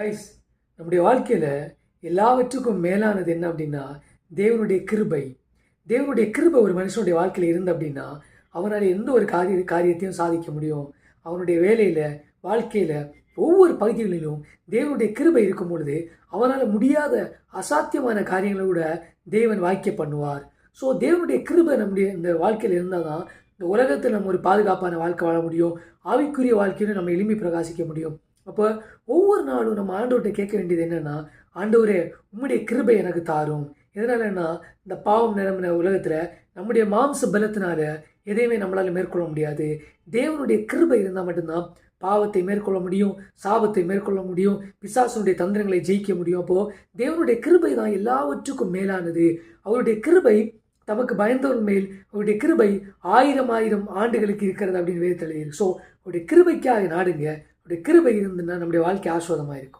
Guys நம்முடைய வாழ்க்கையில் எல்லாவற்றுக்கும் மேலானது என்ன அப்படின்னா தேவனுடைய கிருபை. தேவனுடைய கிருபை ஒரு மனுஷனுடைய வாழ்க்கையில் இருந்து அப்படின்னா அவனால் எந்த ஒரு காரிய காரியத்தையும் சாதிக்க முடியும். அவனுடைய வேலையில் வாழ்க்கையில் ஒவ்வொரு பகுதிகளிலும் தேவனுடைய கிருபை இருக்கும் பொழுது அவனால் முடியாத அசாத்தியமான காரியங்களை கூட தேவன் வாய்க்க பண்ணுவார். ஸோ தேவனுடைய கிருபை நம்முடைய இந்த வாழ்க்கையில் இருந்தால் தான் இந்த உலகத்தில் நம்ம ஒரு பாதுகாப்பான வாழ்க்கை வாழ முடியும். ஆவிக்குரிய வாழ்க்கையிலும் நம்ம எளிமை பிரகாசிக்க முடியும். அப்போ ஒவ்வொரு நாளும் நம்ம ஆண்டவர்கிட்ட கேட்க வேண்டியது என்னென்னா ஆண்டவரே உம்முடைய கிருபை எனக்கு தாரும். எதனாலன்னா இந்த பாவம் நிரம்பின உலகத்தில் நம்முடைய மாம்ச பலத்தினால எதையுமே நம்மளால் மேற்கொள்ள முடியாது. தேவனுடைய கிருபை இருந்தால் மட்டும்தான் பாவத்தை மேற்கொள்ள முடியும் சாபத்தை மேற்கொள்ள முடியும் பிசாசனுடைய தந்திரங்களை ஜெயிக்க முடியும். அப்போது தேவனுடைய கிருபை தான் எல்லாவற்றுக்கும் மேலானது. அவருடைய கிருபை தமக்கு பயந்தவன் மேல் அவருடைய கிருபை ஆயிரம் ஆயிரம் ஆண்டுகளுக்கு இருக்கிறது அப்படின்னு வேறு இருக்கு ஸோ அவருடைய கிருபைக்காக நாடுங்க. அப்படி கிருபை இருந்துன்னா நம்முடைய வாழ்க்கை ஆஸ்வாதமாக இருக்கும்